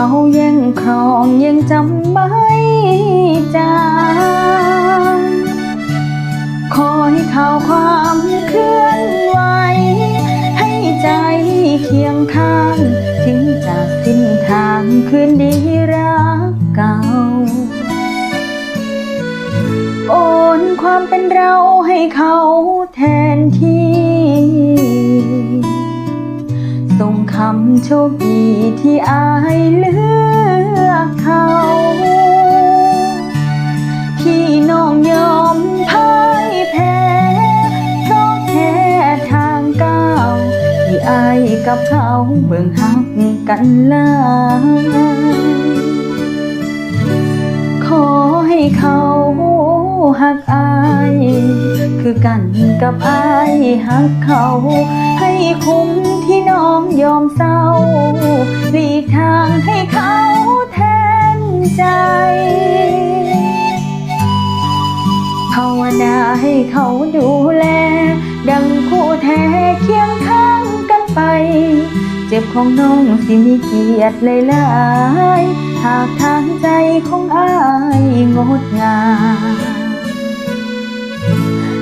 ขายังครองยังจำไม่จางคอยข่าวความเคลื่อนไหว ให้ใจเคียงข้าง ถึงจะสิ้นทางคืนดีรักเก่า โอนความเป็นเราให้เขาแทนที่ คำโชคดีที่อายเลือกเขา ที่น้องยอมพ่ายแพ้เพราะแค่ทางก้าวที่อายกับเขาเบิ่งหักกันลาขอให้เขาหักอาย คือกันกับอายหักเขาให้คุ้ม ที่น้องยอมเศร้า หลีกทางให้เขาแทนใจ ภาวนาให้เขาดูแล ดังคู่แท้เคียงข้างกันไป เจ็บของน้องสิมีเกียรติเลยลายหากทางใจของอายงดงาม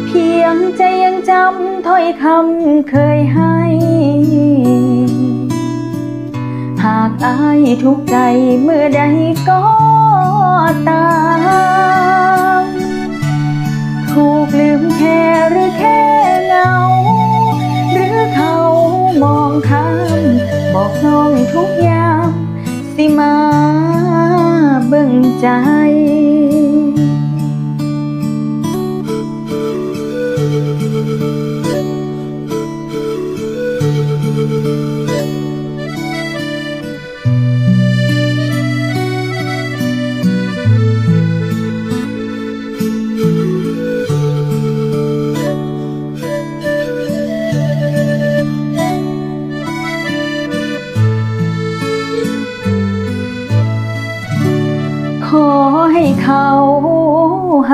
เพียงใจยังจำถ้อยคำเคยให้ หากอายทุกใจเมื่อใดก็ตามถูกลืมแค่หรือแค่เงา หรือเขามองข้ามบอกน้องทุกอย่างสิมาเบิ่งใจ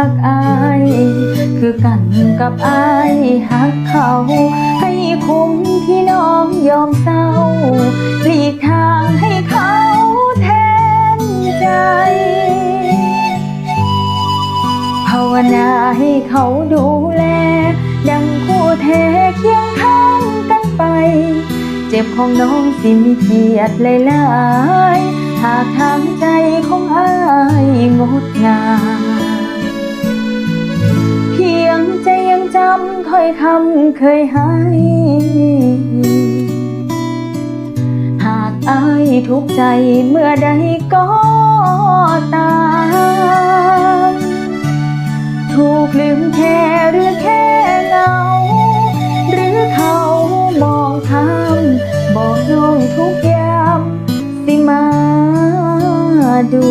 หักอายคือกันกับอายหักเขา ให้คุ้มที่น้องยอมเศร้าหลีกทางให้เขาแทนใจ ภาวนาให้เขาดูแล ดังคู่แท้เคียงข้างกันไป เจ็บของน้องสิมีเกียรติหลายๆหากทางใจของอายงดงาม ถ้อยคำเคยให้ หากอายทุกใจเมื่อใดก็ตามถูกลืมแค่หรือแค่เงา หรือเขามองข้ามบอกน้องทุกยามสิมาดู